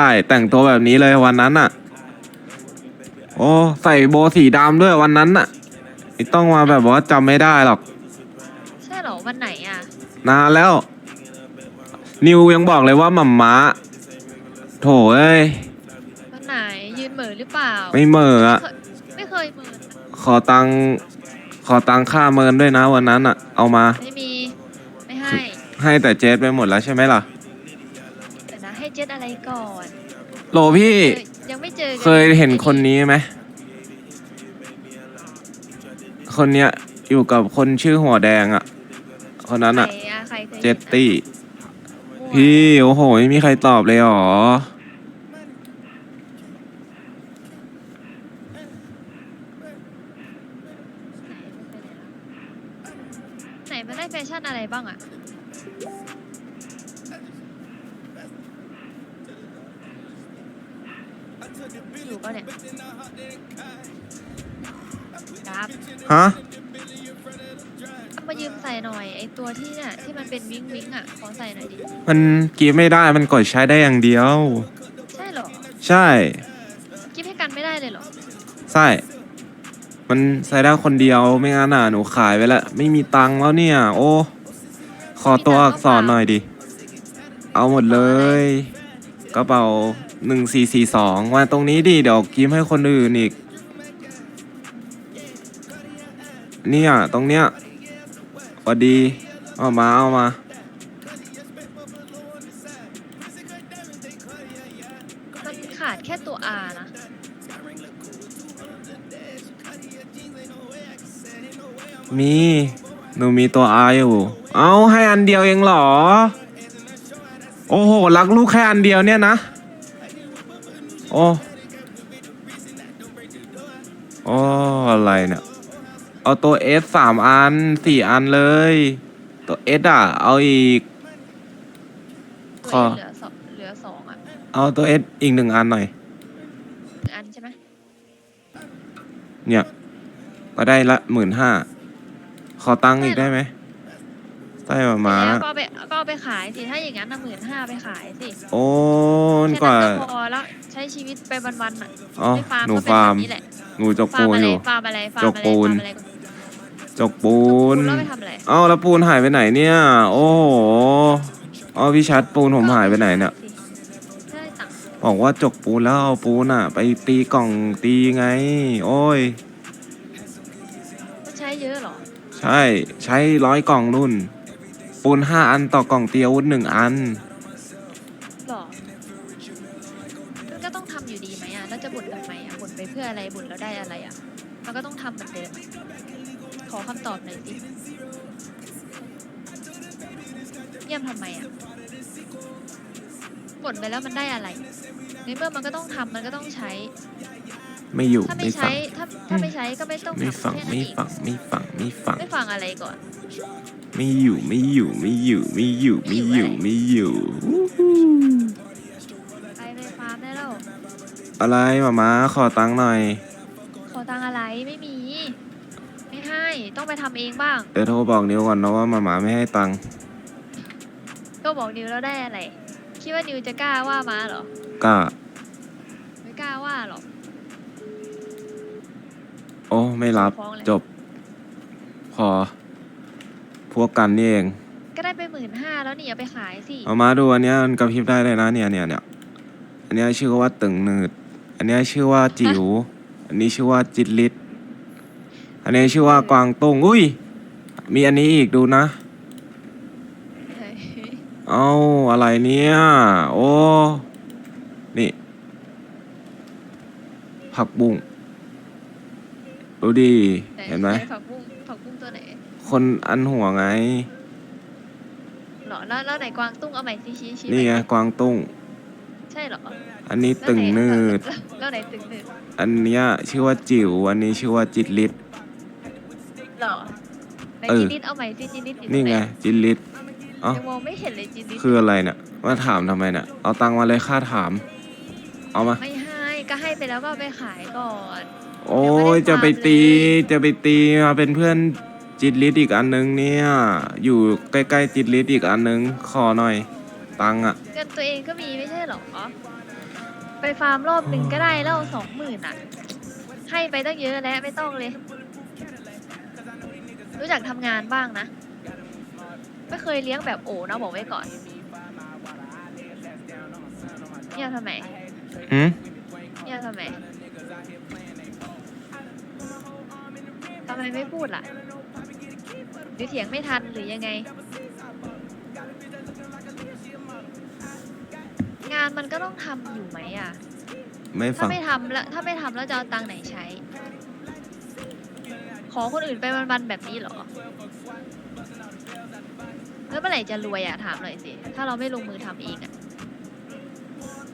ใช่แต่งตัวแบบนี้เลยวันนั้นอะโอ้ใส่โบว์สีดำด้วยวันนั้นอะไม่ต้องมาแบบว่าจำไม่ได้หรอก ใช่เหรอวันไหนอะ นานแล้ว นิวยังบอกเลยว่าหม่ำม้าโถเอ้ย วันไหนยืนเหม่อหรือเปล่า ไม่เหม่ออะไม่เคยเหม่อขอตังค์ขอตังค่าเมินด้วยนะวันนั้นอะเอามา ไม่มี ไม่ให้ ให้แต่เจสไปหมดแล้วใช่ไหมล่ะแต่นะให้ เจ็ดอะไรก่อนโหลพี่เยยังไม่เจอกันเคยเห็นคนนี้ไหม คนเนี้ยอยู่กับคนชื่อหัวแดงอะ คนนั้นอะ ใครอะใครเคยเจตตี้ มั่ว พี่ โอ้โห ไม่มีใครตอบเลยหรอ ครับฮะเอามายืมใส่หน่อยไอตัวที่เนี่ยที่มันเป็นวิงวิงอะขอใส่หน่อยดิมันกีบไม่ได้มันกดใช้ได้อย่างเดียว ใช่เหรอใช่ กิฟให้กันไม่ได้เลยเหรอใช่ มันใช้ได้คนเดียวไม่งั้นอะหนูขายไปแล้วไม่มีตังค์แล้วเนี่ย โอ้ขอตัวอักษรหน่อยดิ เอาหมดเลยกระเป๋า หนึ่งสี่สี่สองมาตรงนี้ดิเดี๋ยวกิมให้คนอื่นอีก เนี่ยตรงเนี้ยพอดีเอามาเอามา มันขาดแค่ตัว R นะ มีหนูมีตัว R อยู่ เอาให้อันเดียวเองเหรอ โอ้โหรักลูกแค่อันเดียวเนี่ยนะ โอ้โอ้อะไรเนี่ย เอาตัว S สามอันสี่อันเลย ตัว S อะ เอาอีกขตัวอเองเหลือสองเหลือสองอะเอาตัว S อีกหนึ่งอันหน่อย หนึ่งอันใช่ไหมเนี่ย ก็ได้ละหมื่นห้า ขอตังค์อีกได้ไหม ได้หมามาแล้วก็เอาไปก็เอาไปขายสิถ้าอย่างนั้นนะหมื่นห้าไปขายสิโอ้นแค่กว่านั้นก็พอแล้วใช้ชีวิตไปวันๆอะอ๋อไม่ฟาร์มหนูก็เป็นฟาแบร์มบนี้แหละหนูจกฟาร์ปูมนอะไรอยู่ ฟาร์มอะไรฟาร์จมกอะไรปูน ฟาร์มอะไรจกปูน แล้วไปทำอะไรเอ้าแล้วปูนหายไปไหนเนี่ย โอ้โหเอาพี่ชัดปูนผมหายไปไหนเนี่ยได้ตังค์บอกว่าจกปูนแล้วเอาปูนอะ ไปตีกล่องตีไง โอ้ยมันใช้เยอะเหรอใช่ใช้ร้อยกล่องนุ่น ปูนห้าอันต่อกล่องเตียวุธหนึ่งอัน หรอมันก็ต้องทำอยู่ดีไหมอะแล้วจะบ่นทำไมอะบ่นไปเพื่ออะไรบ่นแล้วได้อะไรอะ มันก็ต้องทำเหมือนเดิมอะขอคำตอบหน่อยสิเยี่ยมทำไมอะบ่นไปแล้วมันได้อะไรในเมื่อมันก็ต้องทำมันก็ต้องใช้ ไม่อยู่ถ้าไม่ไม่ฟัใช้ง ถ้าถ้าไม่ใช้ก็ไม่ต้องไม่ทำฟังแค่นั้นไม่เองฟังไม่ฟังไม่ฟัง ไม่ฟังอะไรก่อน ไม่อยู่ไม่อยู่ไม่อยู่ไม่อยู่ไม่อยู่ไม่อยู่อู้หูไปไปฟาร์มได้แล้วอะไรหมามาขอตังค์หน่อย ขอตังค์อะไรไม่มี ไม่ให้ต้องไปทำเองบ้าง เดี๋ยวโทรบอกนิวก่อนนะว่าหมามาไม่ให้ตังค์ก็บอกนิวแล้วได้อะไรคิดว่านิวจะกล้าว่ามาเหรอ ก็ไม่กล้าว่าหรอกโอ้ไม่รับฟ้องเลยจบ พอพ วกกันนี่เอง ก็ได้ไปหมื่นห้าแล้วนี่เอาไปขายสิ เอามาดูอันเนี้ยมันกระพริบได้เลยนะเนี่ยเนี่ยเนี่ยอันเนี้ยชื่อว่าตึงหนืด อันเนี้ยชื่อว่าจิ๋ว อันนี้ชื่อว่าจิตลิศอันนี้ชื่อว่ากวางตุ้งอุ้ย มีอันนี้อีกดูนะเฮ้ยเอ้าอะไรเนี่ยโอ้ นี่ ผักบุ้งดูดิเห็นไหม ผักบุ้งผักบุ้งตัวไหน คนอันหัวไงหรอแล้วแล้วไหนกวางตุ้งเอาใหม่ซิชี้ชี้นี่ไงหอยกวางตุ้ง ใช่เหรออันนี้แล้วตึงไหนืด แล้วไหนตึงนืดอันเนี้ยชื่อว่าจิ๋ว อันนี้ชื่อว่าจิตลิศหรอไหนเออ จีนิดเอาใหม่ซิจีนิดอยู่ตรนี่ไงหจิตลิศ เอ้า ยังมองไม่เห็นเลยจีนิดคืออะไรเนี่ยมาถามทำไมเนี่ยเอาตังค์มาเลยค่าถาม เอามา ไม่ให้ก็ให้ไปแล้วก็เอาไปขายก่อน โอ้ยยัจะงไปไม่ได้ตีฝากเลยจะไปตีมาเป็นเพื่อน จิตลิศอีกอันนึงเนี่ย อยู่ใกล้ๆจิตลิศอีกอันนึงขอหน่อย ตังค์อะเงินตัวเองก็มีไม่ใช่เหรอ ไปฟาร์มรอบหนึ่งก็ได้แล้วสองหมื่นอะ ให้ไปตั้งเยอะแล้วไม่ต้องเลย รู้จักทำงานบ้างนะ ไม่เคยเลี้ยงแบบโอนะบอกไว้ก่อนเนี่ยบทำไมหืมเนี่ยบทำไมทำไมไม่พูดล่ะ หรือเถียงไม่ทันหรือยังไง งานมันก็ต้องทำอยู่ไหมอะ ไม่ถ้าฟังไม่ทำแล้วถ้าไม่ทำแล้วจะเอาตังค์ไหนใช้ ขอคนอื่นไปวันๆแบบนี้เหรอ แล้วเมื่อไหร่จะรวยอะถามหน่อยสิ ถ้าเราไม่ลงมือทำเองอะ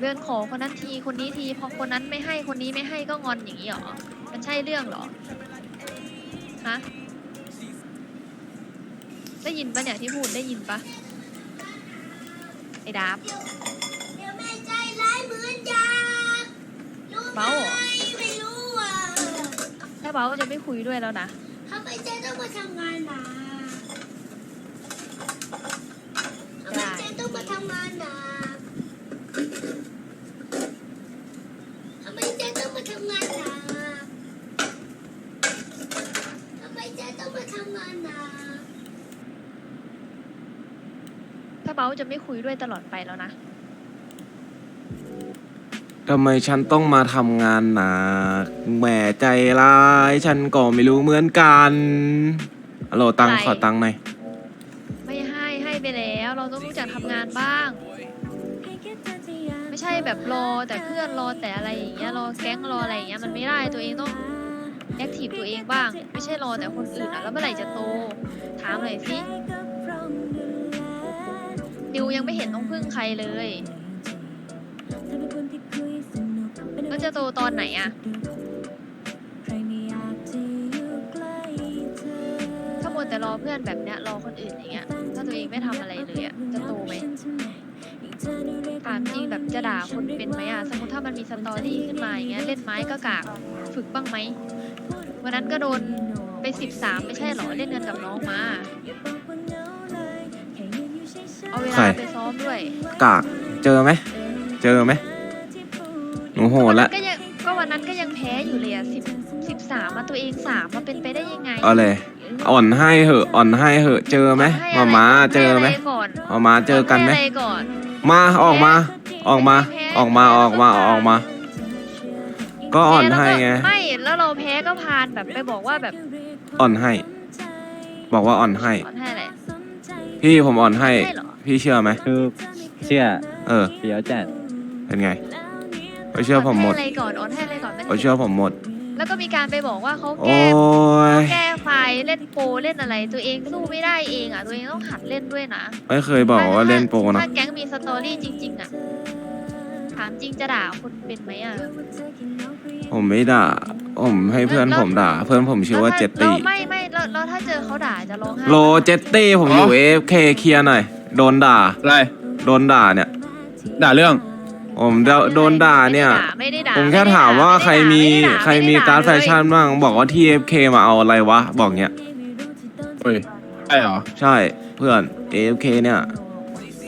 เรื่องขอคนนั้นทีคนนี้ทีพอคนนั้นไม่ให้คนนี้ไม่ให้ก็งอนอย่างนี้เหรอ มันใช่เรื่องเหรอ ฮะ ได้ยินปะเนี่ยที่พูดได้ยินปะไอ้ดาบเดี๋ยวแม่ใจร้ายเหมือนยารู้ไหมเบ้าเหรอไม่รู้อะถ้าเบาจะไม่คุยด้วยแล้วนะทำไมเจ๊ต้องมาทำงานหนักทำไมเจ๊ต้องมาทำงานหนักทำไมเจ๊ต้องมาทำงานหนักทำไมเจ๊ต้องมาทำงานหนัก ถ้า เบาจะไม่คุยด้วยตลอดไปแล้วนะ ทำไมฉันต้องมาทำงานหนักแหมใจร้าย ฉันก็ไม่รู้เหมือนกันฮัลโหลตังค์ขอตังค์หน่อยไม่ให้ให้ไปแล้ว เราต้องรู้จักทำงานบ้าง ไม่ใช่แบบรอแต่เพื่อนรอแต่อะไรอย่างเงี้ยรอแก๊งรออะไรอย่างเงี้ยมันไม่ได้ตัวเองต้องแอคทีฟตัวเองบ้าง ไม่ใช่รอแต่คนอื่นอะแล้วเมื่อไหร่จะโต ถามหน่อยสิ ดิวยังไม่เห็นต้องพึ่งใครเลยแล้วจะโตตอนไหนอะถ้ามัวแต่รอเพื่อนแบบเนี้ยรอคนอื่นอย่างเงี้ย ถ้าตัวเองไม่ทำอะไรเลยอะจะโตไหมถามจริงแบบจะด่าคนเป็นไหมอะสมมติถ้ามันมีสตอรี่ขึ้นมาอย่างเงี้ยเล่นไม้ก็กากฝึกบ้างไหมวันนั้นก็โดนไปสิบสามไม่ใช่เหรอเล่นเงินกับน้องมา ใครลาไปซ้อมด้วยกาก เจอไหม เจอไหมหนูโหดละ ก็ยังก็วันนั้นก็ยังแพ้อยู่เลยอะสิบสิบสามมาตัวเองสามมาเป็นไปได้ยังไงเอาเลย อ่อนให้เหอะ อ่อนให้เหอะ เจอไหมให้มาอะไรม้าเจอไหมให้ะรก่อนมาม้าเจอกันไหม ให้อะไรก่อน มาออกมา ออกมา ออกมาออกมาออกมา ก็อ่อนให้ไง ไม่ แล้วเราแพ้ก็พานแบบไปบอกว่าแบบอ่อนให้ บอกว่าอ่อนให้ อ่อนให้อะไรพี่ผมอ่อนให้ใช่เหรอ พี่เชื่อไหม คือเชื่อเออ เดี๋ยวจัดเป็นไงเขาเชื่อผมหมดนให้อะไรก่อนอ่อนให้อะไรก่อนไม่เขาเชื่อผมหมด แล้วก็มีการไปบอกว่าเขาโอ้แก้ยแก้ไฟล์เล่นโปรเล่นอะไร ตัวเองสู้ไม่ได้เองอะตัวเองต้องหัดเล่นด้วยนะไม่เคยบอกว่าเล่นโปรนะถ้าแก๊งมีสตอรี่จริง ๆ อะ ถามจริงจะด่าคนเป็นไหมอะผมไม่ด่า ผมให้เพื่อนผมด่า เพื่อนผมชื่อว่าแล้วเจถ้ตตี้แล้วไม่ไม่แล้วแล้วถ้าเจอเขาด่าจะร้องไห้โลเจตตี้ผมอยู่เอฟเคเคลียร์หน่อย โดนด่า อะไรโดนด่าเนี่ย ด่าเรื่อง ผมโดนด่าเนี่ย ไม่ได้ด่าผมไได้แค่ด่ถามว่าไได้ใครมีไได้ด่าใครมีไได้ด่การ์ดแฟเลยชั่นบ้าง บอกว่าที่เอฟเคมาเอาอะไรวะ บอกเนี้ย เฮ้ยใช่เหรอ ใช่เพื่อน AFK เนี่ย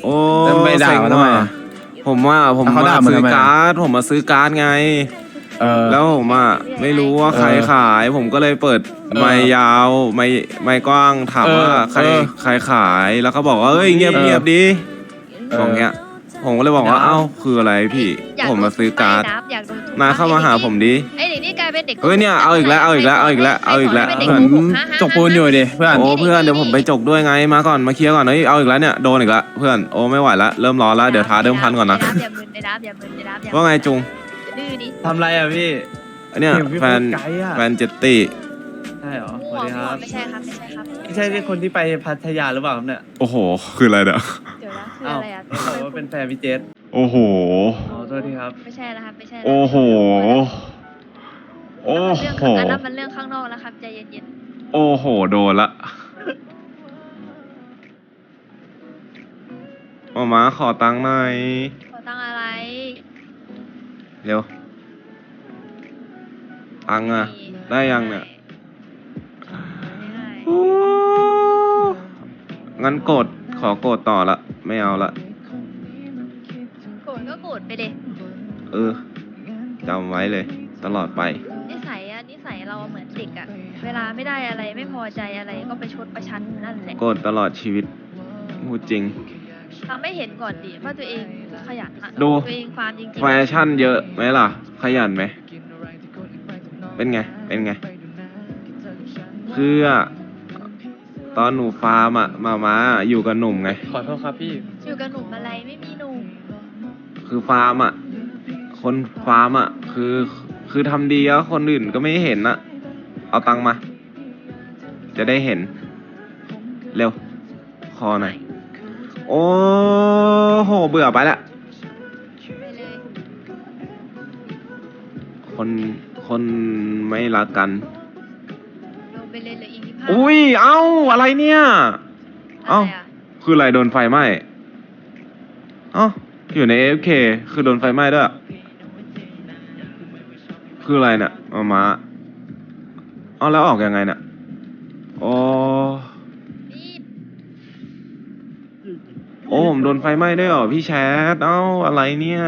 โอ้แล้วไม่ด่าเซ็งเขาทำไมว่ะอะผมว่าผมแล้วเขามาด่ามึงซื้อทำไมอะ การ์ดผมมาซื้อการ์ดไง เออ แล้วผมอะไม่รู้ว่าใครเออขาย ผมก็เลยเปิดเออไมค์ยาวไมค์ไมค์กว้างถามเออว่าใครเออใครขายแล้วเขาบอกว่าเอ้ยเงียบเออ เงียบดีเออบอกเงี้ย ผมก็เลยบอกว่าเดี๋ยวเอ้าคืออะไรพี่อยากผมมาซื้อการ์ดโนทุบไม่นับอยากโดนทุบนายเข้ามาหาผมดิ ไอ้เด็กนี่กลายเป็นเด็กเฮ้ยเนี่ยเอาอีกแล้วเอาอีกแล้วเอาอีกแล้วเอาอีกแล้วใครสนให้เหป็นมือนด็โกหกฮะฮะจกปูนอยู่ดิเพื่อน โอ้เพื่อนเดี๋ยวผมไปจกด้วยไงมาก่อนมาเคลียร์ก่อนเฮ้ยเอาอีกแล้วเนี่ยโดนอีกแล้วเพื่อนโอ้ไม่ไหวละเริ่มร้อนแล้วเดี๋ยวท้าเดิมพันก่อนนะไอย่ามึนไอ้ดับอย่ามึนไอ้ดับอย่ามึนว่าไงจุง ดื้อดิทำไรอะพี่เนี่ยเห็พี่แฟนโพสต์ไกด์อะแฟนเจตตี้ใช่เหรอสมั่วัวสดีคมั่วรับไม่ใช่ครับ ไม่ใช่ครับไม่ใช่ที่คนที่ไปพัทยาหรือเปล่าครับเนี่ยโอ้โห คืออะไรเนี่ยเดี๋ยวนะคืออ้าวอะไรอะเขาบอกว่าเป็นแฟนพี่เจษ โอ้โห อ๋อโทษทีครับ ไม่ใช่นะครับ ไม่ใช่นะโอ้โห โอ้เรื่องโห อันนั้นมันเรื่องข้างนอกแล้วครับใจเย็นโอ้โห โดนละหมามาขอตังค์หน่อย ๆขอตังค์อะไร เร็วตังค์อะมีได้ยังเนี่ยไม่ให้โอ้งั้นกดขอกดต่อละ ไม่เอาละ โกรธก็โกรธไปเด็เออจำไว้เลย ตลอดไป นิสัยอะนิสัยเราเหมือนเด็กอะเวลาไม่ได้อะไรไม่พอใจอะไรก็ไปชดประชันนั่นแหละ โกรธตลอดชีวิตพูดจริงทำไม่เห็นก่อนดิว่าตัวเอง ขยันอะดู ตัวเองฟาร์มจริงแฟชั่นเยอะไหมล่ะ ขยันไหม เป็นไง เป็นไงคืออะตอนหนูฟาร์มอะมามาอยู่กับหนุ่มไง ขอโทษครับพี่ๆอยู่กับหนุ่มอะไรไม่มีหนุ่มคือฟาร์มอะคนฟาร์มอะคือ คือทำดีแล้วคนอื่นก็ไม่เห็นอะเอาตังค์มา จะได้เห็น เร็ว คอหน่อย โอ้โห เบื่อไปละไปเลยคนคนไม่รักกัน ลงไปเลยเหลืออีกยี่ห้าอุ้ย เอ้า อะไรเนี่ย เอ้าอะไรอะคืออะไรโดนไฟไหม้เอ้าอยู่ใน AFK คือโดนไฟไหม้ด้วย คืออะไรเนี่ยมามา เอ้าแล้วออกยังไงเนี่ย โอ้ นี่ โอ้ผมโดนไฟไหม้ด้วยเหรอพี่แชทเอ้าอะไรเนี่ย